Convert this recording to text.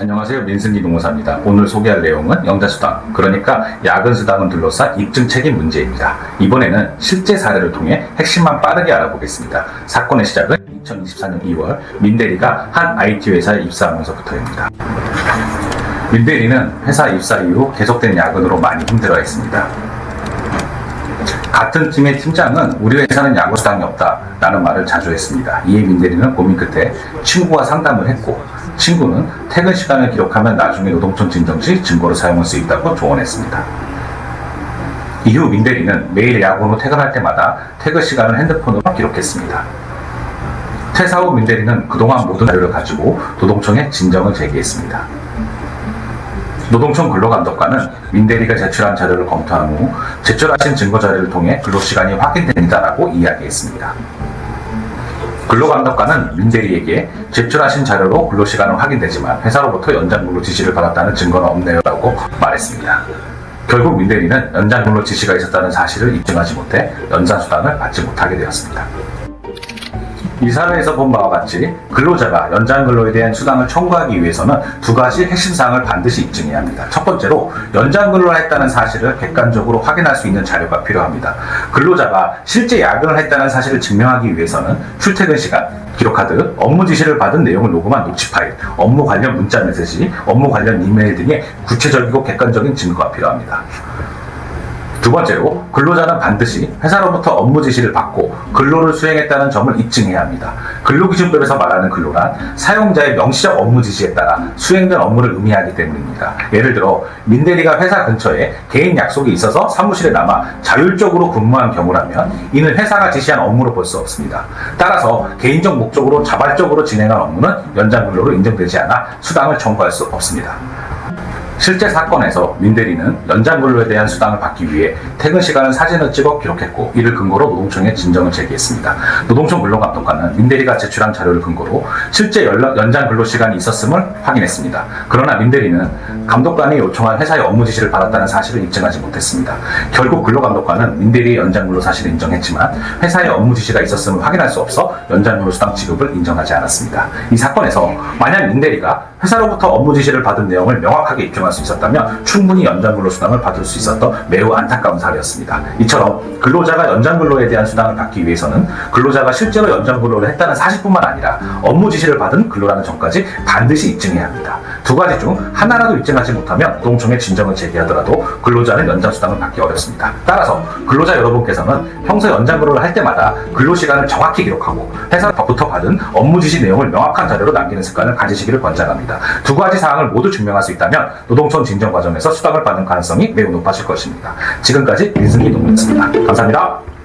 안녕하세요. 민승기 노무사입니다. 오늘 소개할 내용은 영자수당, 그러니까 야근 수당을 둘러싼 입증 책임 문제입니다. 이번에는 실제 사례를 통해 핵심만 빠르게 알아보겠습니다. 사건의 시작은 2024년 2월 민대리가 한 IT 회사에 입사하면서부터입니다. 민대리는 회사 입사 이후 계속된 야근으로 많이 힘들어했습니다. 같은 팀의 팀장은 우리 회사는 야구수당이 없다 라는 말을 자주 했습니다. 이에 민대리는 고민 끝에 친구와 상담을 했고 친구는 퇴근 시간을 기록하면 나중에 노동청 진정 시 증거로 사용할 수 있다고 조언했습니다. 이후 민대리는 매일 야근으로 퇴근할 때마다 퇴근 시간을 핸드폰으로 기록했습니다. 퇴사 후 민대리는 그동안 모든 자료를 가지고 노동청에 진정을 제기했습니다. 노동청 근로감독관은 민대리가 제출한 자료를 검토한 후 제출하신 증거 자료를 통해 근로시간이 확인됩니다라고 이야기했습니다. 근로감독관은 민대리에게 제출하신 자료로 근로시간은 확인되지만 회사로부터 연장 근로 지시를 받았다는 증거는 없네요라고 말했습니다. 결국 민대리는 연장 근로 지시가 있었다는 사실을 입증하지 못해 연장 수당을 받지 못하게 되었습니다. 이 사례에서 본 바와 같이 근로자가 연장 근로에 대한 수당을 청구하기 위해서는 두 가지 핵심 사항을 반드시 입증해야 합니다. 첫 번째로 연장 근로를 했다는 사실을 객관적으로 확인할 수 있는 자료가 필요합니다. 근로자가 실제 야근을 했다는 사실을 증명하기 위해서는 출퇴근 시간, 기록하듯 업무 지시를 받은 내용을 녹음한 녹취 파일, 업무 관련 문자 메시지, 업무 관련 이메일 등의 구체적이고 객관적인 증거가 필요합니다. 두 번째로 근로자는 반드시 회사로부터 업무 지시를 받고 근로를 수행했다는 점을 입증해야 합니다. 근로기준법에서 말하는 근로란 사용자의 명시적 업무 지시에 따라 수행된 업무를 의미하기 때문입니다. 예를 들어 민대리가 회사 근처에 개인 약속이 있어서 사무실에 남아 자율적으로 근무한 경우라면 이는 회사가 지시한 업무로 볼 수 없습니다. 따라서 개인적 목적으로 자발적으로 진행한 업무는 연장 근로로 인정되지 않아 수당을 청구할 수 없습니다. 실제 사건에서 민대리는 연장 근로에 대한 수당을 받기 위해 퇴근 시간을 사진을 찍어 기록했고 이를 근거로 노동청에 진정을 제기했습니다. 노동청 근로감독관은 민대리가 제출한 자료를 근거로 실제 연락- 연장 근로 시간이 있었음을 확인했습니다. 그러나 민대리는 감독관이 요청한 회사의 업무 지시를 받았다는 사실을 입증하지 못했습니다. 결국 근로감독관은 민대리의 연장 근로 사실을 인정했지만 회사의 업무 지시가 있었음을 확인할 수 없어 연장 근로 수당 지급을 인정하지 않았습니다. 이 사건에서 만약 민대리가 회사로부터 업무 지시를 받은 내용을 명확하게 입증 할 수 있었다면 충분히 연장 근로 수당을 받을 수 있었던 매우 안타까운 사례였습니다. 이처럼 근로자가 연장 근로에 대한 수당을 받기 위해서는 근로자가 실제로 연장 근로를 했다는 사실뿐만 아니라 업무 지시를 받은 근로라는 점까지 반드시 입증해야 합니다. 두 가지 중 하나라도 입증하지 못하면 노동청에 진정을 제기하더라도 근로자는 연장 수당을 받기 어렵습니다. 따라서 근로자 여러분께서는 평소 연장 근로를 할 때마다 근로 시간을 정확히 기록하고 회사로부터 받은 업무 지시 내용을 명확한 자료로 남기는 습관을 가지시기를 권장합니다. 두 가지 사항을 모두 증명할 수 있다면 청 진정 과정에서 수당을 받는 가능성이 매우 높아질 것입니다. 지금까지 민승기 농무였습니다. 감사합니다.